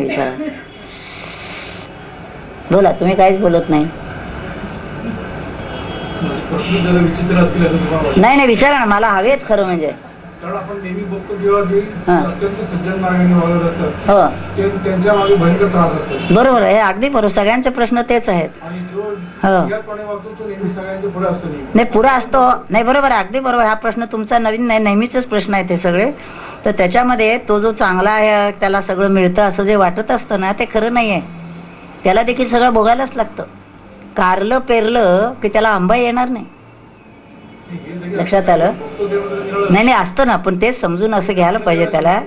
विचारा. बोला तुम्ही काहीच बोलत नाही. नाही नाही विचारा ना मला हवेत खरं म्हणजे. कारण आपण नेहमी बघतो जेव्हा जे हा. अत्यंत सज्जन मार्गाने वागत असतात हो. ते त्यांच्या मागे भयंकर त्रास असतात. बरोबर आहे. अगदी बरोबर. सगळ्यांचे प्रश्न तेच आहेत. आणि जो हा. निर्यातपणे वागतो तो नेहमी सगळ्यांच्या पुढे असतो नेहमी. नाही पुढं असतो. नाही बरोबर आहे. अगदी बरोबर. हा प्रश्न तुमचा नवीन नाही नेहमीचेच प्रश्न आहे ते सगळे. तर त्याच्यामध्ये तो जो चांगला आहे त्याला सगळं मिळतं असं जे वाटत असतं ना ते खरं नाही आहे त्याला देखील सगळं भोगायलाच लागतं. कारलं पेरलं की त्याला आंबा येणार नाही. लक्षात आलं? नाही नाही असतं ना पण ते समजून असं घ्यायला पाहिजे त्याला.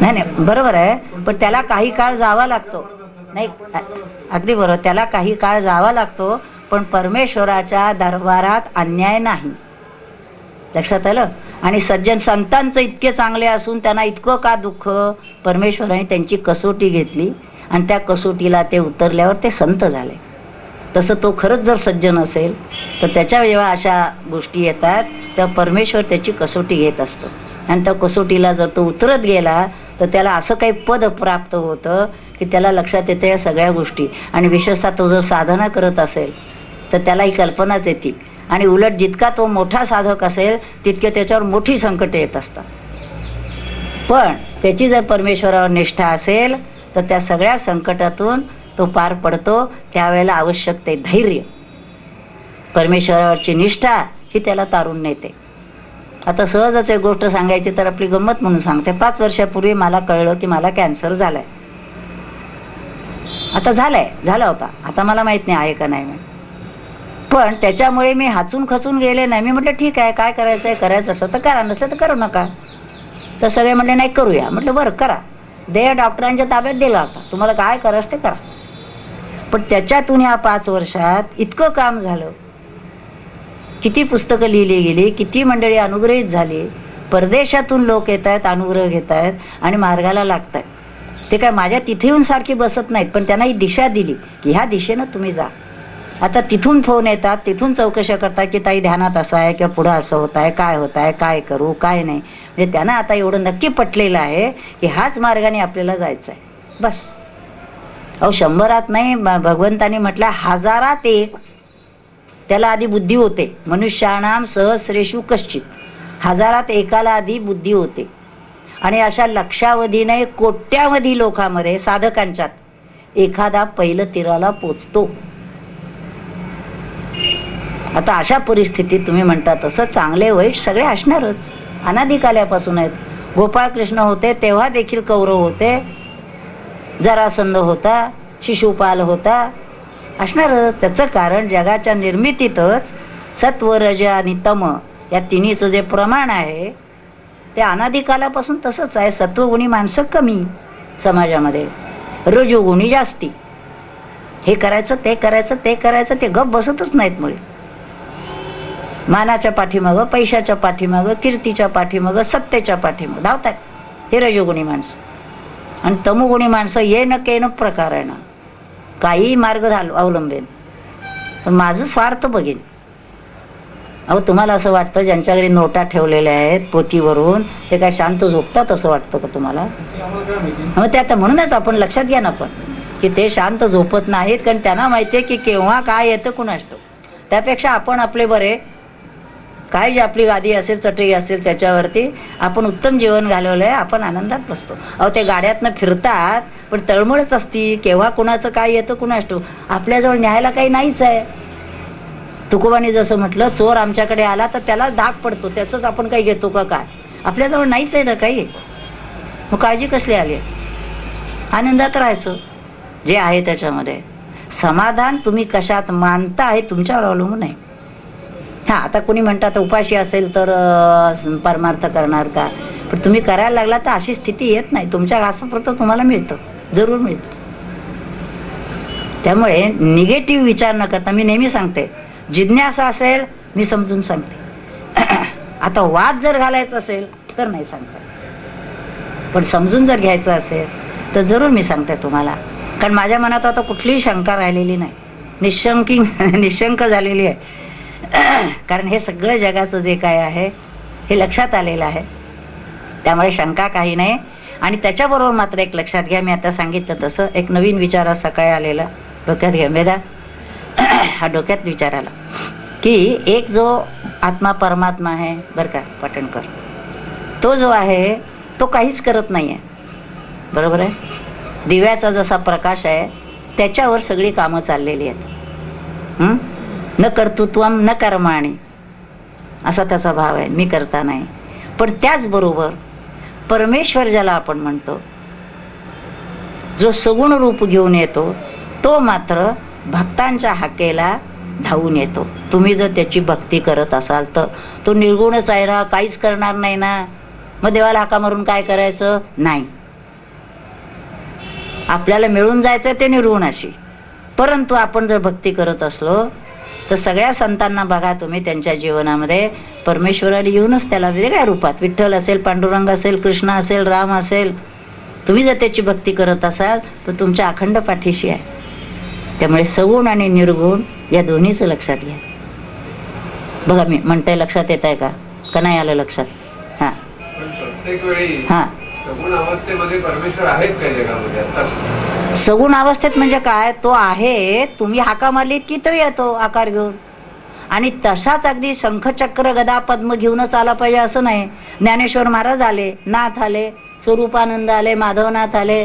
नाही नाही बरोबर आहे पण त्याला काही काळ जावा लागतो. नाही अगदी बरोबर त्याला काही काळ जावा लागतो पण परमेश्वराच्या दरबारात अन्याय नाही. लक्षात आलं? आणि सज्जन संतांचं इतके चांगले असून त्यांना इतकं का दुःख? परमेश्वराने त्यांची कसोटी घेतली आणि त्या कसोटीला ते उतरल्यावर ते संत झाले. तसं तो खरंच जर सज्जन असेल तर त्याच्या जेव्हा अशा गोष्टी येतात तेव्हा परमेश्वर त्याची कसोटी घेत असतो. आणि त्या कसोटीला जर तो उतरत गेला तर त्याला असं काही पद प्राप्त होतं की त्याला लक्षात येतं या सगळ्या गोष्टी. आणि विशेषतः तो जर साधना करत असेल तर त्याला ही कल्पनाच येते. आणि उलट जितका तो मोठा साधक असेल तितके त्याच्यावर मोठी संकटे येत असतात. पण त्याची जर परमेश्वरावर निष्ठा असेल तर त्या सगळ्या संकटातून तो पार पडतो त्यावेळेला आवश्यक ते धैर्य. परमेश्वरावरची निष्ठा ही त्याला तारून नेते. आता सहजच एक गोष्ट सांगायची तर आपली गंमत म्हणून सांगते. पाच वर्षापूर्वी मला कळलं की मला कॅन्सर झालाय. आता झालाय झाला होता. आता मला माहीत नाही आहे का नाही पण त्याच्यामुळे मी हाचून खचून गेले नाही. मी म्हटलं ठीक आहे काय करायचं आहे करायचं असलं तर करा नसलं तर करू नका. तर सगळे म्हणले नाही करूया. म्हटलं बरं करा. देह डॉक्टरांच्या ताब्यात दिला होता. तुम्हाला काय करायचं ते करा. पण त्याच्यातून ह्या पाच वर्षात इतकं काम झालं. किती पुस्तकं लिहिली गेली किती मंडळी अनुग्रहित झाली. परदेशातून लोक येत आहेत अनुग्रह घेत आहेत आणि मार्गाला लागत आहेत ते काय माझ्या तिथे येऊन सारखी बसत नाहीत पण त्यांना ही दिशा दिली की ह्या दिशेनं तुम्ही जा. आता तिथून फोन येतात तिथून चौकशा करतात की ताई ध्यानात असं आहे किंवा पुढं असं होत आहे काय होत आहे काय करू काय नाही. म्हणजे त्यांना आता एवढं नक्की पटलेलं आहे की हाच मार्गाने आपल्याला जायचं आहे बस. अहो शंभरात नाही भगवंताने भगवंतानी म्हटलं हजारात एक. त्याला आधी बुद्धी होते. मनुष्याणाम सहस्रेषु कश्चित. हजारात एकाला आधी बुद्धी होते. आणि अशा लक्षावधीने कोट्यावधी लोकांमध्ये साधकांच्यात एखादा पहिलं तीराला पोचतो. आता अशा परिस्थितीत तुम्ही म्हणता तसं चांगले वाईट सगळे असणारच. अनाधिकाल्यापासून आहेत. गोपाळकृष्ण होते तेव्हा देखील कौरव होते. जरासंध होता शिशुपाल होता. असणारच त्याचं कारण जगाच्या निर्मितीतच सत्व रज आणि तम या तिन्हीचं जे प्रमाण आहे ते अनाधिकालापासून तसंच आहे. सत्वगुणी माणसं कमी समाजामध्ये. रजोगुणी जास्ती. हे करायचं ते करायचं ते करायचं ते गप बसतच नाहीत मुळे. मानाच्या पाठीमागं पैशाच्या पाठीमागं कीर्तीच्या पाठीमागं सत्तेच्या पाठीमागं धावतात हे रजोगुणी माणसं. आणि तमोगुणी माणसं ये न के न प्रकार आहे ना. काही मार्ग झालो अवलंबेन. पण माझं स्वार्थ बघेन. अहो तुम्हाला असं वाटतं ज्यांच्याकडे नोटा ठेवलेल्या आहेत पोतीवरून ते काय शांत झोपतात असं वाटतं का तुम्हाला? ते मग ते आता म्हणूनच आपण लक्षात घ्या ना पण की ते शांत झोपत नाहीत कारण त्यांना माहिती आहे की केव्हा काय येतं कुणास त्यापेक्षा आपण आपले बरे काय जी आपली गादी असेल चटई असेल त्याच्यावरती आपण उत्तम जीवन घालवलं आहे आपण आनंदात बसतो. अहो ते गाड्यातनं फिरतात पण तळमळच असती. केव्हा कुणाचं काय येतं कुणास ठाऊक. आपल्याजवळ न्यायला काही नाहीच आहे. तुकोबाने जसं म्हटलं चोर आमच्याकडे आला तर त्याला धाक पडतो. त्याचंच आपण काही घेतो का काय? आपल्याजवळ नाहीच आहे ना काही? मग काळजी कसली आली? आनंदात राहायचं. जे आहे त्याच्यामध्ये. समाधान तुम्ही कशात मानता हे तुमच्यावर अवलंबून आहे. हा आता कोणी म्हणतात उपाशी असेल तर परमार्थ करणार का? पण तुम्ही करायला लागला तर अशी स्थिती येत नाही. तुमच्या घासपुरतं तुम्हाला मिळतं. जरूर मिळतं. त्यामुळे निगेटिव्ह विचार न करता मी नेहमी सांगते जिज्ञासा असेल मी समजून सांगते. आता वाद जर घालायचा असेल तर नाही सांगता. पण समजून जर घ्यायचं असेल तर जरूर मी सांगते तुम्हाला. कारण माझ्या मनात आता कुठलीही शंका राहिलेली नाही. निशंकिंग निशंक झालेली आहे. कारण हे सगळं जगाचं जे काय आहे हे लक्षात आलेलं आहे. त्यामुळे शंका काही नाही. आणि त्याच्याबरोबर मात्र एक लक्षात घ्या मी आता सांगितलं तसं. एक नवीन विचार असा सकाळी आलेला? डोक्यात घ्या मेदा हा डोक्यात विचार आला. की एक जो आत्मा परमात्मा आहे बरं का पटणकर तो जो आहे तो काहीच करत नाही आहे बरोबर आहे? दिव्याचा जसा प्रकाश आहे त्याच्यावर सगळी कामं चाललेली आहेत. न कर्तृत्वम न कर्माणी. असा त्याचा भाव आहे मी करता नाही. पण त्याचबरोबर परमेश्वर ज्याला आपण म्हणतो जो सगुण रूप घेऊन येतो तो मात्र भक्तांच्या हाकेला धावून येतो. तुम्ही जर त्याची भक्ती करत असाल तर तो निर्गुणच आहे ना काहीच करणार नाही ना. मग देवाला हाका मारून काय करायचं? नाही. आपल्याला मिळून जायचं ते निर्गुणाशी. परंतु आपण जर भक्ती करत असलो तर सगळ्या संतांना बघा तुम्ही त्यांच्या जीवनामध्ये. परमेश्वराला येऊनच त्याला वेगळ्या रूपात विठ्ठल असेल पांडुरंग असेल कृष्ण असेल राम असेल तुम्ही जर त्याची भक्ती करत असाल तर तुमच्या अखंड पाठीशी आहे. त्यामुळे सगुण आणि निर्गुण या दोन्हीचं लक्षात घ्या. बघा मी म्हणताय लक्षात येत आहे का? का नाही आलं लक्षात? हां. पण प्रत्येक वेळी हां. सगुण अवस्थेमध्ये परमेश्वर आहेच काय जगामध्ये सगुण अवस्थेत म्हणजे काय? तो आहे तुम्ही हाका मारलीत की तो येतो आकार घेऊन. आणि तसाच अगदी शंखचक्र गदा पद्म घेऊनच आला पाहिजे असं नाही. ज्ञानेश्वर महाराज आले नाथ आले स्वरूपानंद आले माधवनाथ आले.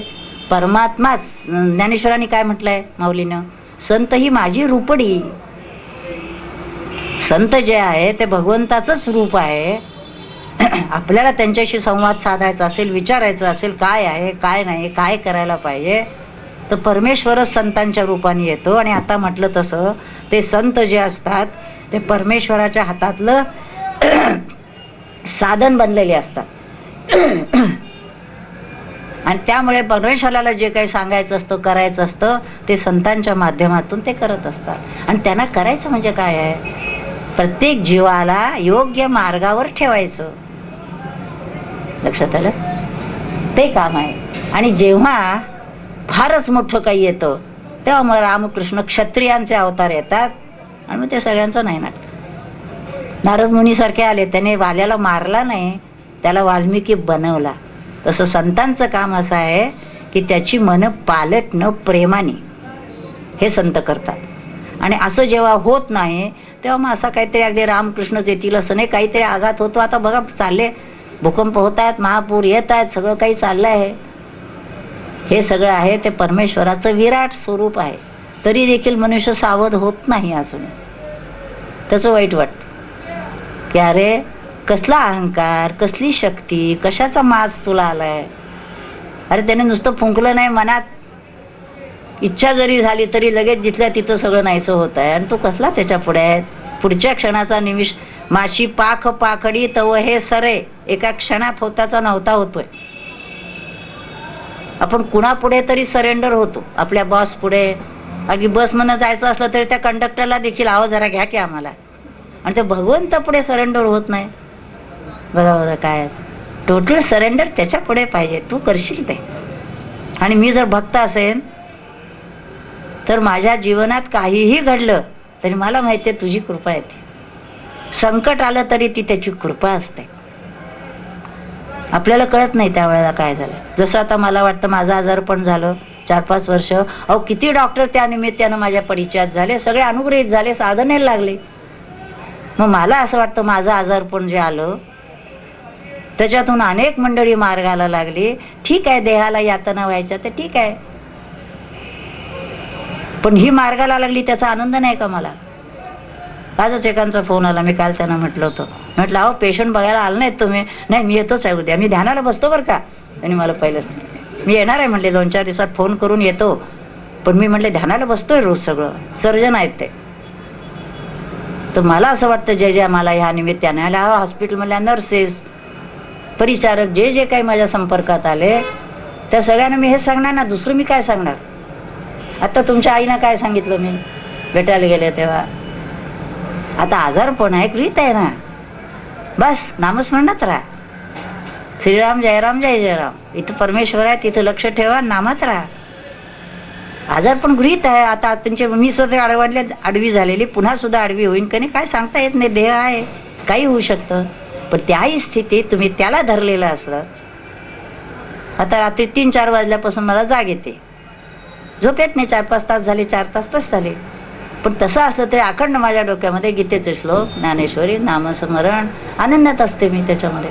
परमात्माच ज्ञानेश्वरांनी काय म्हटलंय माऊलीनं? संत ही माझी रूपडी. संत जे आहे ते भगवंताचंच रूप आहे. आपल्याला त्यांच्याशी संवाद साधायचा असेल विचारायचं असेल काय आहे काय नाही काय करायला पाहिजे? तर परमेश्वरच संतांच्या रूपाने येतो. आणि आता म्हटलं तसं ते संत जे असतात ते परमेश्वराच्या हातातलं साधन बनलेले असतात. आणि त्यामुळे परमेश्वराला जे काही सांगायचं असतं करायचं असतं ते संतांच्या माध्यमातून ते करत असतात. आणि त्यांना करायचं म्हणजे काय आहे? प्रत्येक जीवाला योग्य मार्गावर ठेवायचं. लक्षात आलं? ते काम आहे. आणि जेव्हा फारच मोठं काही येतं. तेव्हा मग रामकृष्ण क्षत्रियांचे अवतार येतात. आणि मग ते सगळ्यांचं नाही नाट नारद मुनीसारखे आले त्याने वाल्याला मारला नाही. त्याला वाल्मिकी बनवला. तसं संतांचं काम असं आहे की त्याची मन पालटणं प्रेमाने. हे संत करतात. आणि असं जेव्हा होत नाही तेव्हा मग असं काहीतरी अगदी रामकृष्णच येतील असं नाही काहीतरी आघात होतो. आता बघा चालले. भूकंप होत आहेत महापूर येत आहेत सगळं काही चाललं आहे हे सगळं आहे ते परमेश्वराचं विराट स्वरूप आहे. तरी देखील मनुष्य सावध होत नाही अजून. त्याचं वाईट वाटतं. की अरे कसला अहंकार कसली शक्ती कशाचा माज तुला आलाय? अरे त्याने नुसतं फुंकलं नाही मनात. इच्छा जरी झाली तरी लगेच जिथल्या तिथं सगळं नाहीसं होत आहे आणि तो कसला त्याच्या पुढे आहे? पुढच्या क्षणाचा निमिष माशी पाख पाखडी तव हे सरे. एका क्षणात होताचा नव्हता होतोय. आपण कुणापुढे तरी सरेंडर होतो. आपल्या बॉस पुढे. अगदी बसमधनं जायचं असलं तरी त्या कंडक्टरला देखील आवाज जरा घ्या की आम्हाला. आणि ते भगवंत पुढे सरेंडर होत नाही. बरोबर काय? टोटल सरेंडर त्याच्या पुढे पाहिजे. तू करशील ते. आणि मी जर भक्त असेन तर माझ्या जीवनात काहीही घडलं तरी मला माहिती आहे तुझी कृपा येते. संकट आलं तरी ती त्याची कृपा असते. आपल्याला कळत नाही त्यावेळेला काय झालं. जसं आता मला वाटतं माझं आजारपण झालं. चार पाच वर्ष. अहो किती डॉक्टर त्या निमित्तानं माझ्या परिचयात झाले. सगळे अनुग्रहित झाले साधनेला लागले. मग मला असं वाटतं माझं आजारपण जे आलं त्याच्यातून अनेक मंडळी मार्गाला लागली. ठीक आहे देहाला यातना व्हायच्या तर ठीक आहे. पण ही मार्गाला लागली त्याचा आनंद नाही का मला? आजच एकांचा फोन आला. मी काल त्यांना म्हटलं होतं. म्हटलं अहो पेशंट बघायला आलं नाहीत तुम्ही. नाही मी येतोच आहे उद्या. मी ध्यानाला बसतो बरं का. त्यांनी मला पहिलं मी येणार आहे म्हटले दोन चार दिवसात फोन करून येतो. पण मी म्हटले ध्यानाला बसतोय रोज सगळं. सर्जन आहेत ते. तर मला असं वाटतं जे जे मला ह्या निमित्ताने आल्या हॉस्पिटलमधल्या नर्सेस परिचारक जे जे काही माझ्या संपर्कात आले त्या सगळ्यांना मी हे सांगणार ना? दुसरं मी काय सांगणार? आता तुमच्या आईनं काय सांगितलं मी? भेटायला गेले तेव्हा. आता आजारपण आहे एक रीत आहे ना. बस नामस्मरणात राहा. श्रीराम जयराम जय जयराम. इथं परमेश्वर आहे तिथं लक्ष ठेवा नामात राहा. आजार पण गृहित आहे आता त्यांचे मी स्वतः अडवडले आडवी झालेली पुन्हा सुद्धा आडवी होईन का नाही काय सांगता येत नाही देह आहे. काही होऊ शकतं. पण त्याही स्थितीत तुम्ही त्याला धरलेलं असलं आता रात्री तीन चार वाजल्यापासून मला जाग येते. झोप येत नाही चार पाच तास झाले चार तास बस झाले. पण तसं असलं तरी अखंड माझ्या डोक्यामध्ये गीतेचे श्लोक ज्ञानेश्वरी नामस्मरण आनंदात असते मी त्याच्यामध्ये.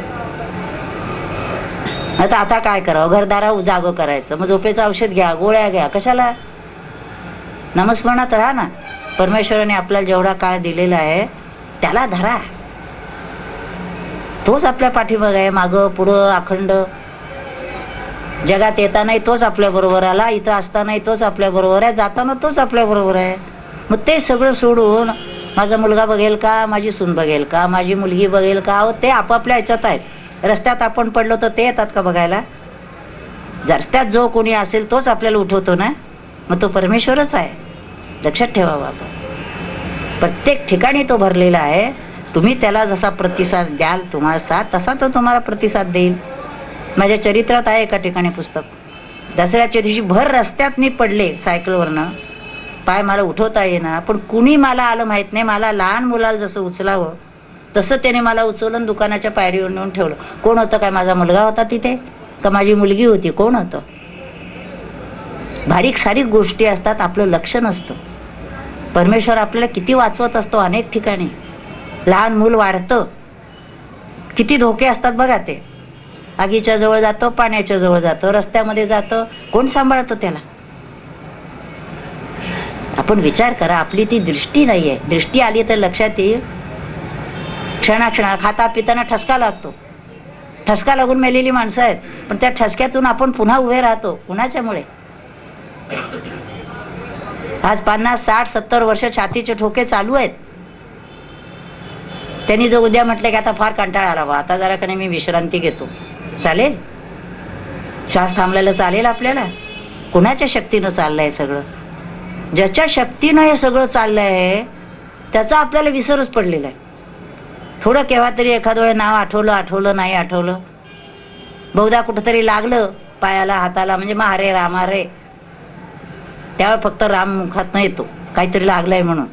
आता आता काय करावं? घरदारा जागो करायचं. मग झोपेचं औषध घ्या गोळ्या घ्या. कशाला? नामस्मरणात राहा ना. परमेश्वराने आपल्याला जेवढा काळ दिलेला आहे त्याला धरा. तोच आपल्या पाठीमाग आहे मागं पुढं अखंड. जगात येतानाही तोच आपल्या बरोबर आला इथं असतानाही तोच आपल्या बरोबर आहे जाताना तोच आपल्या बरोबर आहे. मग ते सगळं सोडून माझा मुलगा बघेल का माझी सून बघेल का माझी मुलगी बघेल का अहो ते आपापल्या ह्याच्यात आहेत. रस्त्यात आपण पडलो तर ते येतात का बघायला? रस्त्यात जो कोणी असेल तोच आपल्याला उठवतो ना? मग तो परमेश्वरच आहे. लक्षात ठेवावा आपण. प्रत्येक ठिकाणी तो भरलेला आहे. तुम्ही त्याला जसा प्रतिसाद द्याल तुम्हाला साथ तसा तो तुम्हाला प्रतिसाद देईल. माझ्या चरित्रात आहे एका ठिकाणी पुस्तक. दसऱ्याच्या दिवशी भर रस्त्यात मी पडले सायकलवरनं. पाय मला उठवता येईना. पण कुणी मला आलं माहीत नाही. मला लहान मुलाला जसं उचलावं तसं त्याने मला उचलून दुकानाच्या पायरीवर नेऊन ठेवलं. कोण होतं काय? माझा मुलगा होता तिथे. का माझी मुलगी होती? कोण होतं? बारीक सारीक गोष्टी असतात. आपलं लक्ष नसतं. परमेश्वर आपल्याला किती वाचवत असतो अनेक ठिकाणी. लहान मूल वाढतं. किती धोके असतात बघा ते. आगीच्या जवळ जातं पाण्याच्या जवळ जातं रस्त्यामध्ये जातं. कोण सांभाळतं त्याला? आपण विचार करा आपली ती दृष्टी नाही आहे दृष्टी आली तर लक्षात येईल. क्षणाक्षणा खाता पिताना ठसका लागतो. ठसका लागून मेलेली माणसं आहेत पण त्या ठसक्यातून आपण पुन्हा उभे राहतो. कुणाच्यामुळे? आज पन्नास साठ सत्तर वर्ष छातीचे ठोके चालू आहेत. त्यांनी जर उद्या म्हटलं की आता फार कंटाळा आला बा आता जरा कधी मी विश्रांती घेतो. चालेल? श्वास थांबलेलं चालेल आपल्याला? कुणाच्या शक्तीनं चाललंय सगळं? ज्याच्या शक्तीनं हे सगळं चाललं आहे त्याचा आपल्याला विसरच पडलेला आहे. थोडं केव्हा तरी एखादं वेळ नाव आठवलं आठवलं नाही आठवलं. बहुधा कुठंतरी लागलं पायाला हाताला म्हणजे मग हरे राम रे त्यावेळेस फक्त राम मुखातनं येतो. काहीतरी लागलंय म्हणून.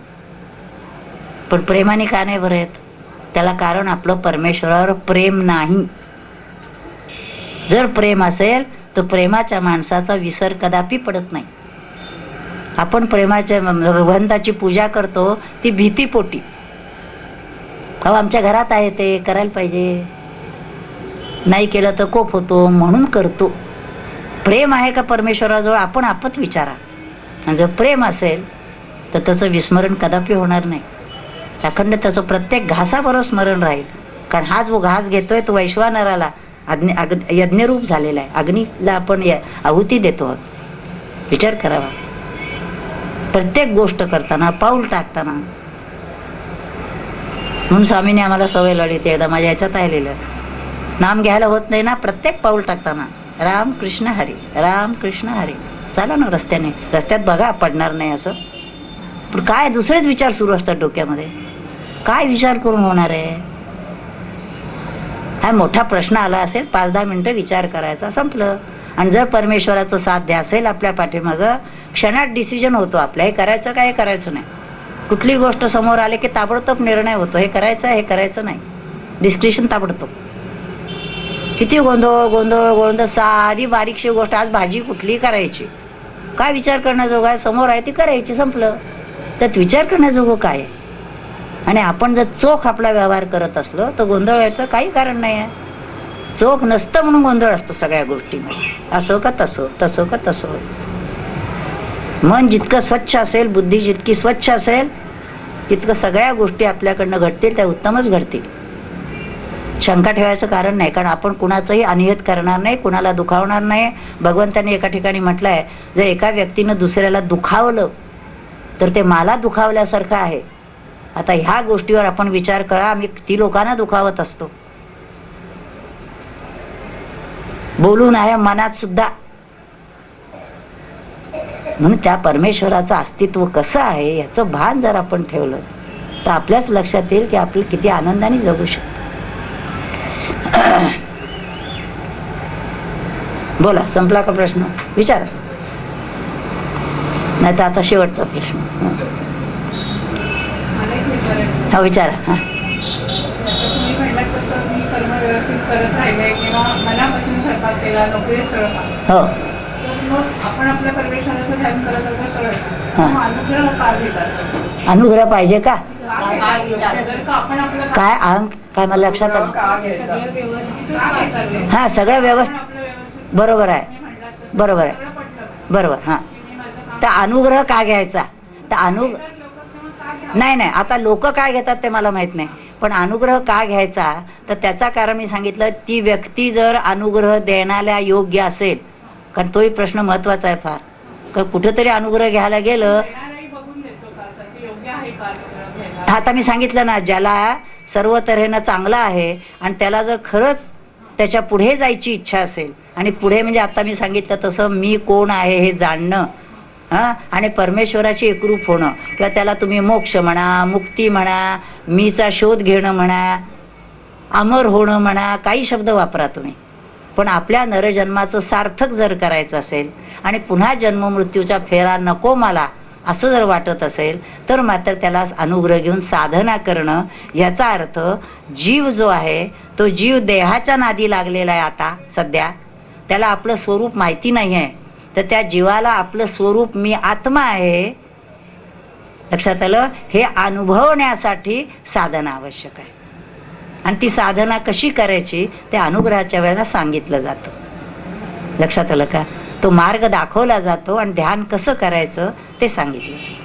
पण प्रेमाने का नाही बरं येत? त्याला कारण आपलं परमेश्वरावर प्रेम नाही. जर प्रेम असेल तर प्रेमाच्या माणसाचा विसर कदापि पडत नाही. आपण प्रेमाच्या भगवंताची पूजा करतो ती भीतीपोटी. अहो आमच्या घरात आहे ते करायला पाहिजे. नाही केलं तर कोप होतो म्हणून करतो. प्रेम आहे का परमेश्वराजवळ? आपण आपत विचारा. आणि जर प्रेम असेल तर त्याचं विस्मरण कदापि होणार नाही. अखंड त्याचं प्रत्येक घासाबरोबर स्मरण राहील. कारण हा जो घास घेतोय तो वैश्वानराला अग्नि अग्न यज्ञरूप झालेला आहे. अग्नीला आपण य- आहुती देतो. आहोत विचार करावा. प्रत्येक गोष्ट करताना पाऊल टाकताना. म्हणून स्वामीने आम्हाला सवय लावली ते एकदा माझ्या याच्यात आलेलं. नाम घ्यायला होत नाही ना प्रत्येक पाऊल टाकताना. राम कृष्ण हरी राम कृष्ण हरी. चाला ना रस्त्याने. रस्त्यात बघा पडणार नाही असं. पण काय दुसरेच विचार सुरू असतात डोक्यामध्ये. काय विचार करून होणार आहे? हा मोठा प्रश्न आला असेल पाच दहा मिनटं विचार करायचा संपलं. आणि जर परमेश्वराचं साध्य असेल आपल्या पाठीमागं क्षणात डिसिजन होतो आपल्या हे करायचं काय हे करायचं नाही. कुठली गोष्ट समोर आले की ताबडतोब निर्णय होतो. हे करायचं हे करायचं नाही. डिस्क्रिप्शन ताबडतोब. किती गोंधळ गोंधळ गोंधळ साधी बारीकशी गोष्ट. आज भाजी कुठली करायची? काय विचार करण्याजोगं आहे? समोर आहे ती करायची संपलं. त्यात विचार करण्याजोगं काय? आहे? आणि आपण जर चोख आपला व्यवहार करत असलो तर गोंधळ व्हायचं काही कारण नाही आहे चोख नसतं म्हणून गोंधळ असतो सगळ्या गोष्टीमध्ये. असो का तसो तसो का तसो. मन जितकं स्वच्छ असेल बुद्धी जितकी स्वच्छ असेल तितकं सगळ्या गोष्टी आपल्याकडनं घडतील त्या उत्तमच घडतील. शंका ठेवायचं कारण नाही कारण आपण कुणाचंही अनियत करणार नाही कुणाला दुखावणार नाही. भगवंताने एका ठिकाणी म्हटलं आहे जर एका व्यक्तीनं दुसऱ्याला दुखावलं तर ते मला दुखावल्यासारखं आहे. आता ह्या गोष्टीवर आपण विचार करा आम्ही ती लोकांना दुखावत असतो. बोलून आहे मनात सुद्धा. म्हणून त्या परमेश्वराचं अस्तित्व कसं आहे याचं भान जर आपण ठेवलं तर आपल्याच लक्षात येईल की आपलं किती आनंदाने जगू शकतो. बोला संपला का प्रश्न? विचारा. नाही तर आता शेवटचा प्रश्न. हं. हा विचारा. हा आता तुम्ही म्हणलात तसं मी कर्म व्यवस्थित करत राहिले किंवा मनापासून स्वयंपाक नोकरी सरळ हो. तर मग आपण आपल्या परमेश्वराचं ध्यान करत होतो सरळ हा. मग अनुग्रह का घेतात अनुग्रह पाहिजे का? का घेतात? जर का आपण आपलं काम- काय काय मला लक्षात आलं. सगळं व्यवस्थित? हा. सगळं व्यवस्थित. बरोबर आहे. तसं बरोबर आहे. बरोबर हां. की मी माझं काम तर अनुग्रह का घ्यायचा? तर अनु लोकं तेव्हा का घ्यावं? नाही नाही. आता लोक काय घेतात ते मला माहीत नाही. पण अनुग्रह का घ्यायचा? तर त्याचा कारण मी सांगितलं ती व्यक्ती जर अनुग्रह देण्याला योग्य असेल कारण तोही प्रश्न महत्त्वाचा आहे फार कारण कुठेतरी अनुग्रह घ्यायला गेलं? आता मी सांगितलं ना ज्याला सर्व तऱ्हेनं चांगला आहे आणि त्याला जर खरंच त्याच्या पुढे जायची इच्छा असेल आणि पुढे म्हणजे आता मी सांगितलं तसं मी कोण आहे हे जाणणं हां? आणि परमेश्वराशी एकरूप होणं. किंवा त्याला तुम्ही मोक्ष म्हणा मुक्ती म्हणा मीचा शोध घेणं म्हणा अमर होणं म्हणा काही शब्द वापरा तुम्ही. पण आपल्या नरजन्माचं सार्थक जर करायचं असेल आणि पुन्हा जन्ममृत्यूचा फेरा नको मला असं जर वाटत असेल तर मात्र त्याला अनुग्रह घेऊन साधना करणं याचा अर्थ जीव जो आहे तो जीव देहाच्या नादी लागलेला आहे आता सध्या. त्याला आपलं स्वरूप माहिती नाही आहे तर त्या जीवाला आपलं स्वरूप मी आत्मा आहे. लक्षात आलं? हे अनुभवण्यासाठी साधना आवश्यक आहे. आणि ती साधना कशी करायची? ते अनुग्रहाच्या वेळेला सांगितलं जातं. लक्षात आलं का? तो मार्ग दाखवला जातो आणि ध्यान कसं करायचं ते सांगितलं.